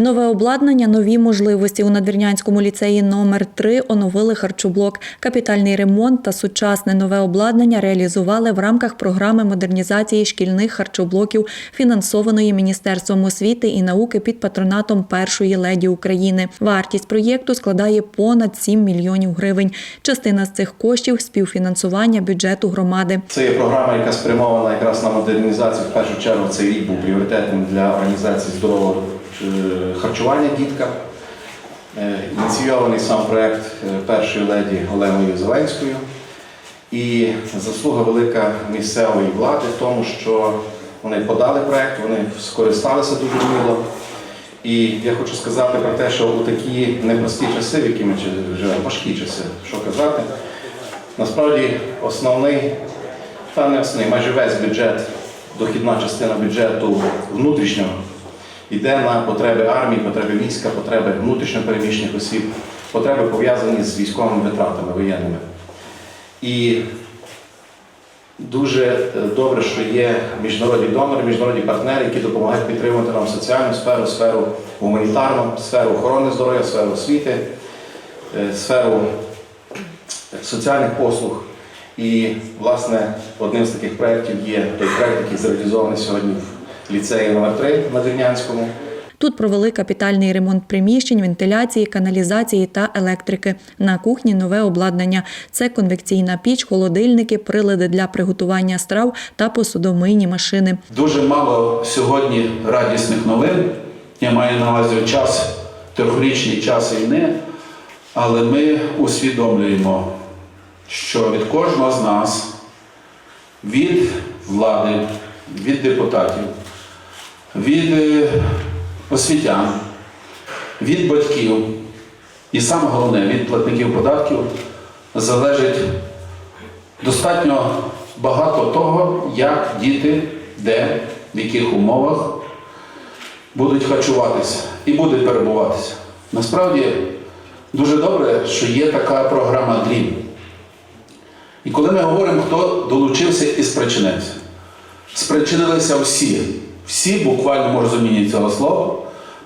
Нове обладнання, нові можливості у Надвірнянському ліцеї номер 3 оновили харчоблок. Капітальний ремонт та сучасне нове обладнання реалізували в рамках програми модернізації шкільних харчоблоків, фінансованої Міністерством освіти і науки під патронатом першої леді України. Вартість проєкту складає понад 7 мільйонів гривень. Частина з цих коштів співфінансування бюджету громади. Це є програма, яка спрямована якраз на модернізацію. В першу чергу цей рік був пріоритетним для організації здорового харчування діткам. Е, Ініційований сам проект е, першої леді Оленою Зеленською. І заслуга велика місцевої влади в тому, що вони подали проект, вони скористалися дуже вміло. І я хочу сказати про те, що у такі непрості часи, в які ми живемо, важкі часи, що казати, насправді основний, та не основний, майже весь бюджет, дохідна частина бюджету внутрішнього йде на потреби армії, потреби війська, потреби внутрішньо переміщених осіб, потреби пов'язані з військовими витратами воєнними. І дуже е, добре, що є міжнародні донори, міжнародні партнери, які допомагають підтримувати нам соціальну сферу, сферу гуманітарну, сферу охорони здоров'я, сферу освіти, е, сферу соціальних послуг. І, власне, одним з таких проєктів є той проєкт, який зреалізований сьогодні в ліцеї номер 3 на Дернянському. Тут провели капітальний ремонт приміщень, вентиляції, каналізації та електрики. На кухні нове обладнання. Це конвекційна піч, холодильники, прилади для приготування страв та посудомийні машини. Дуже мало сьогодні радісних новин. Я маю на увазі час, трьохрічний час війни, але ми усвідомлюємо, що від кожного з нас, від влади, від депутатів, від е, освітян, від батьків і саме головне від платників податків залежить достатньо багато того, як діти, де, в яких умовах будуть харчуватися і будуть перебуватися. Насправді дуже добре, що є така програма Дрім. І коли ми говоримо, хто долучився і спричинився, спричинилися всі, всі в буквальному розумінні цього слова,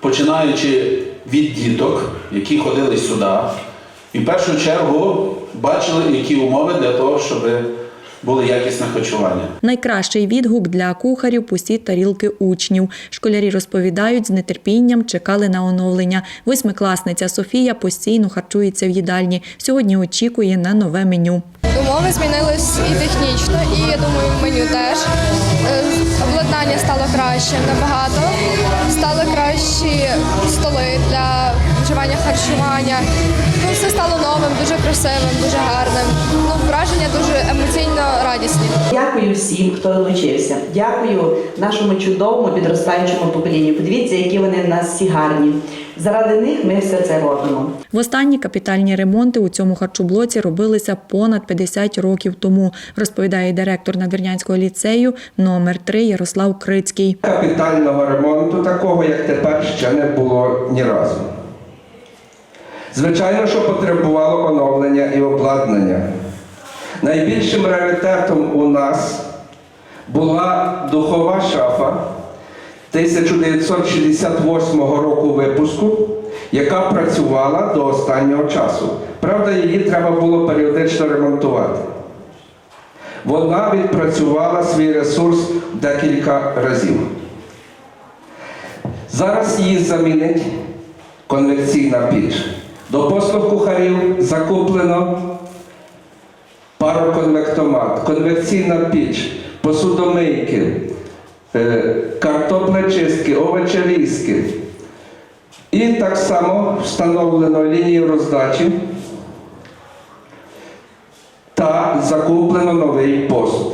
починаючи від діток, які ходили сюди, і в першу чергу бачили, які умови для того, щоб було якісне харчування. Найкращий відгук для кухарів пусті тарілки учнів. Школярі розповідають, з нетерпінням чекали на оновлення. Восьмикласниця Софія постійно харчується в їдальні. Сьогодні очікує на нове меню. Умови змінились і технічно, і я думаю, меню теж. Стало краще набагато. Стали кращі столи для вживання харчування. Ну, все стало новим, дуже красивим, дуже гарним. Ну, враження дуже емоційно радісні. Дякую всім, хто долучився. Дякую нашому чудовому підростаючому поколінню. Подивіться, які вони в нас всі гарні. Заради них ми все це робимо. Востанні капітальні ремонти у цьому харчоблоці робилися понад 50 років тому, розповідає директор Надвірнянського ліцею номер 3 Ярослав Крицький. Капітального ремонту такого, як тепер, ще не було ні разу. Звичайно, що потребувало оновлення і обладнання. Найбільшим раритетом у нас була духова шафа 1968 року випуску, яка працювала до останнього часу. Правда, її треба було періодично ремонтувати. Вона відпрацювала свій ресурс декілька разів. Зараз її замінить конвекційна піч. До послуг кухарів закуплено пароконвектомат, конвекційна піч, посудомийки, е, картоплечистки, овочерізки. І так само встановлено лінію роздачі та закуплено новий посуд.